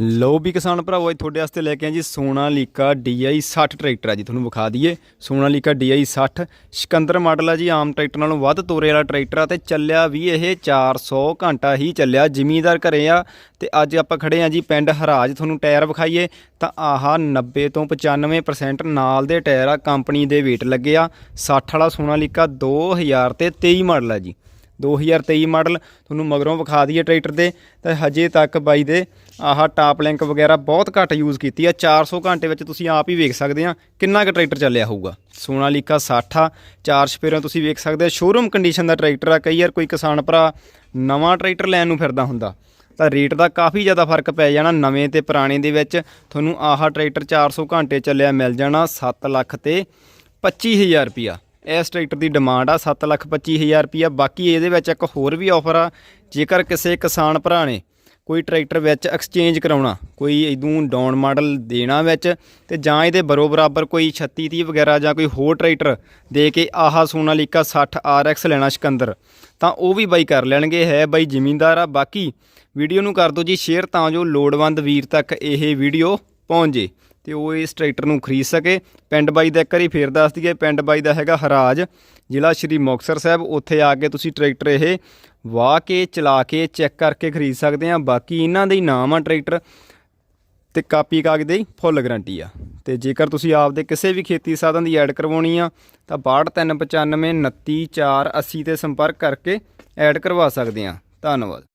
ਲੋ ਵੀ ਕਿਸਾਨ ਭਰਾਵੋ, ਅੱਜ ਤੁਹਾਡੇ ਵਾਸਤੇ ਲੈ ਕੇ ਆਏ ਜੀ ਸੋਨਾਲੀਕਾ DI 60 ਟਰੈਕਟਰ ਆ ਜੀ, ਤੁਹਾਨੂੰ ਵਿਖਾ ਦਈਏ। ਸੋਨਾਲੀਕਾ DI 60 ਸਿਕੰਦਰ ਮਾਡਲ ਆ ਜੀ, ਆਮ ਟਰੈਕਟਰ ਨਾਲੋਂ ਵੱਧ ਤੋਰੇ ਵਾਲਾ ਟਰੈਕਟਰ ਆ ਤੇ ਚੱਲਿਆ ਵੀ ਇਹ 400 ਘੰਟਾ ਹੀ ਚੱਲਿਆ, ਜ਼ਿਮੀਂਦਾਰ ਘਰੇ ਆ ਤੇ ਅੱਜ ਆਪਾਂ ਖੜੇ ਆ ਜੀ ਪਿੰਡ ਹਰਾਜ, ਤੁਹਾਨੂੰ ਟਾਇਰ ਵਿਖਾਈਏ। ਤਾਂ ਆਹ 90 ਤੋਂ 95% ਨਾਲ ਦੇ ਟਾਇਰ ਆ, ਕੰਪਨੀ ਦੇ weight ਲੱਗੇ ਆ। 60 ਵਾਲਾ ਸੋਨਾਲੀਕਾ 2000 ਤੇ 23 ਮਾਡਲ ਆ ਜੀ। 2023 ਮਾਡਲ ਤੁਹਾਨੂੰ ਮਗਰੋਂ ਵਿਖਾ ਦਈਏ ਟਰੈਕਟਰ ਦੇ, ਤਾਂ ਹਜੇ ਤੱਕ ਬਾਈ ਦੇ ਆਹ ਟਾਪ ਲਿੰਕ ਵਗੈਰਾ ਬਹੁਤ ਘੱਟ ਯੂਜ਼ ਕੀਤੀ ਆ। 400 ਘੰਟੇ ਵਿੱਚ ਤੁਸੀਂ ਆਪ ਹੀ ਵੇਖ ਸਕਦੇ ਆ ਕਿੰਨਾ ਕੁ ਟਰੈਕਟਰ ਚੱਲਿਆ ਹੋਊਗਾ। ਸੋਨਾਲੀਕਾ 60 ਆ, ਚਾਰ ਸਪੇਰਾਂ ਤੁਸੀਂ ਵੇਖ ਸਕਦੇ ਆ। ਸ਼ੋਰੂਮ ਕੰਡੀਸ਼ਨ ਦਾ ਟਰੈਕਟਰ ਆ, ਕਈ ਵਾਰ ਕੋਈ ਕਿਸਾਨ ਭਰਾ ਨਵਾਂ ਟਰੈਕਟਰ ਲੈਣ ਨੂੰ ਫਿਰਦਾ ਹੁੰਦਾ, ਤਾਂ ਰੇਟ ਦਾ ਕਾਫੀ ਜ਼ਿਆਦਾ ਫ਼ਰਕ ਪੈ ਜਾਣਾ ਨਵੇਂ ਤੇ ਪੁਰਾਣੇ ਦੇ ਵਿੱਚ। ਤੁਹਾਨੂੰ ਆਹ ਟਰੈਕਟਰ 400 ਘੰਟੇ ਚੱਲਿਆ, ਮਿਲ ਜਾਣਾ 7 ਲੱਖ ਤੇ 25000 ਰੁਪਿਆ ਇਸ ਟਰੈਕਟਰ ਦੀ ਡਿਮਾਂਡ ਆ 7 ਲੱਖ 25000 ਰੁਪਿਆ ਬਾਕੀ ਇਹਦੇ ਵਿੱਚ ਇੱਕ ਹੋਰ ਵੀ ਆਫਰ ਆ, ਜੇਕਰ ਕਿਸੇ ਕਿਸਾਨ ਭਰਾ ਨੇ ਕੋਈ ਟਰੈਕਟਰ ਵਿੱਚ ਐਕਸਚੇਂਜ ਕਰਾਉਣਾ, ਕੋਈ ਇਦੋਂ ਡਾਊਨ ਮਾਡਲ ਦੇਣਾ ਵਿੱਚ ਤੇ ਜਾਂ ਇਹਦੇ ਬਰੋ ਬਰਾਬਰ ਕੋਈ 36 30 ਵਗੈਰਾ ਜਾਂ ਕੋਈ ਹੋਰ ਟਰੈਕਟਰ ਦੇ ਕੇ ਆਹਾ ਸੋਨਾਲੀਕਾ 60 RX ਲੈਣਾ ਸਿਕੰਦਰ, ਤਾਂ ਉਹ ਵੀ ਬਾਈ ਕਰ ਲੈਣਗੇ, ਹੈ ਬਾਈ ਜ਼ਿਮੀਂਦਾਰ ਆ। ਬਾਕੀ ਵੀਡੀਓ ਨੂੰ ਕਰ ਦਿਓ ਜੀ ਸ਼ੇਅਰ ਤਾਂ ਜੋ ਲੋੜਵੰਦ ਵੀਰ ਤੱਕ ਇਹ ਵੀਡੀਓ ਪਹੁੰਚ। ਜੇ ਤੇ ਉਹ ਇਸ ਟਰੈਕਟਰ ਨੂੰ ਖਰੀਦ ਸਕੇ। ਪਿੰਡ ਬਾਈ ਦਾ ਇੱਕ ਵਾਰੀ ਫੇਰ ਦੱਸ ਦਈਏ, ਪਿੰਡ ਬਾਈ ਦਾ ਹੈਗਾ ਹਰਾਜ, ਜ਼ਿਲ੍ਹਾ ਸ਼੍ਰੀ ਮੁਕਤਸਰ ਸਾਹਿਬ। ਉੱਥੇ ਆ ਕੇ ਤੁਸੀਂ ਟਰੈਕਟਰ ਇਹ ਵਾਹ ਕੇ, ਚਲਾ ਕੇ, ਚੈੱਕ ਕਰਕੇ ਖਰੀਦ ਸਕਦੇ ਆ। ਬਾਕੀ ਇਹਨਾਂ ਦੇ ਹੀ ਨਾਮ ਆ ਟਰੈਕਟਰ ਤੇ ਕਾਪੀ ਕਾਗਜ਼ ਦੀ ਫੁੱਲ ਗਾਰੰਟੀ ਆ। ਤੇ ਜੇਕਰ ਤੁਸੀਂ ਆਪਦੇ ਕਿਸੇ ਵੀ ਖੇਤੀ ਸਾਧਨ ਦੀ ਐਡ ਕਰਵਾਉਣੀ ਆ, ਤਾਂ 6295 29480 ਤੇ ਸੰਪਰਕ ਕਰਕੇ ਐਡ ਕਰਵਾ ਸਕਦੇ ਆ। ਧੰਨਵਾਦ।